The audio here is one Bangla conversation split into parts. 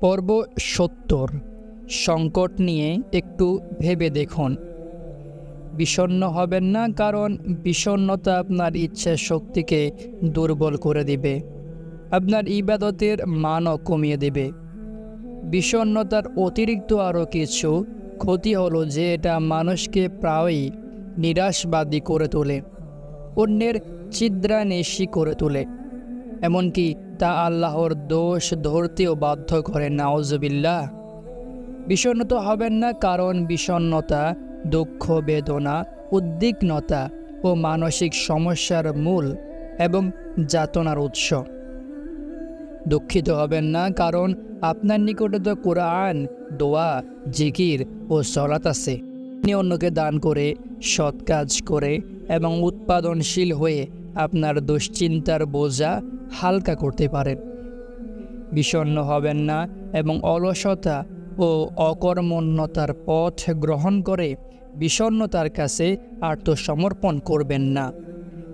পর্ব সত্তর। সংকট নিয়ে একটু ভেবে দেখুন। বিষণ্ণ হবেন না, কারণ বিষণ্ণতা আপনার ইচ্ছা শক্তিকে দুর্বল করে দিবে। আপনার ইবাদতের মানও কমিয়ে দেবে। বিষণ্ণতার অতিরিক্ত আরও কিছু ক্ষতি হলো যে এটা মানুষকে প্রায়ই নিরাশবাদী করে তোলে। অন্যের ছিদ্রানেশি করে তোলে। এমনকি তা আল্লাহর দোষ ধরতেও বাধ্য করে নাওজবিল্লাহ বিষণ্ণতা হবেন না, কারণ বিষণ্ণতা, দুঃখ, বেদনা, উদ্বিগ্নতা ও মানসিক সমস্যার মূল এবং যাতনার উৎস। দুঃখিত হবেন না, কারণ আপনার নিকটে তো কোরআন, দোয়া, জিকির ও সলাত আছে। আপনি অন্যকে দান করে, সৎ কাজ করে এবং উৎপাদনশীল হয়ে আপনার দুশ্চিন্তার বোঝা হালকা করতে পারেন। বিষণ্ণ হবেন না এবং অলসতা ও অকর্মণ্যতার পথ গ্রহণ করে বিষণ্ণতার কাছে আত্মসমর্পণ করবেন না।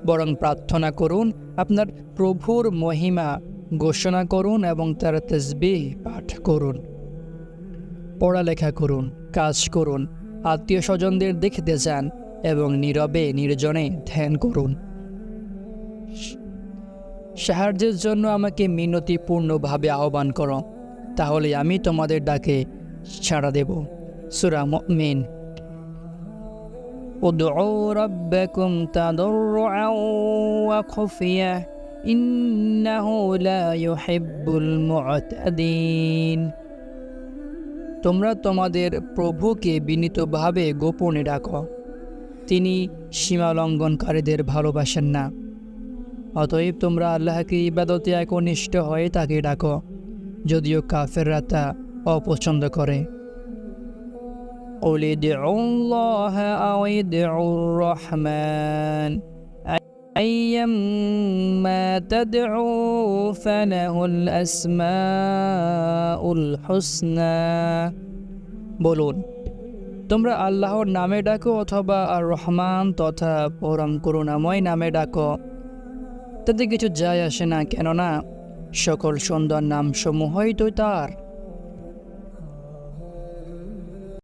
বরং প্রার্থনা করুন, আপনার প্রভুর মহিমা ঘোষণা করুন এবং তার তসবিহ পাঠ করুন। পড়ালেখা করুন, কাজ করুন, আত্মীয় স্বজনদের দেখতে যান এবং নীরবে নির্জনে ধ্যান করুন। সাহায্যের জন্য আমাকে মিনতিপূর্ণভাবে আহ্বান করো তাহলে আমি তোমাদের ডাকে ছাড়া দেব সুরা মিন ادعوا ربكم تضرعا وخفية إنه لا يحب المعتدين তোমরা তোমাদের প্রভুকে বিনীতভাবে গোপনে ডাকো তিনি সীমালঙ্ঘনকারীদের ভালোবাসেন না অতএব তোমরা আল্লাহকে ইবাদতে একনিষ্ঠ হয়ে তাকে ডাকো যদিও কাফেররা তা অপছন্দ করে قل ادعوا الله أو ادعوا الرحمن أيما تدعوا فله الأسماء الحسنى বলুন তোমরা আল্লাহর নামে ডাকো অথবা আর রহমান তথা পরম করুণাময় নামে ডাকো তাতে কিছু যায় আসে না কেননা সকল সুন্দর নামসমূহই তো তার।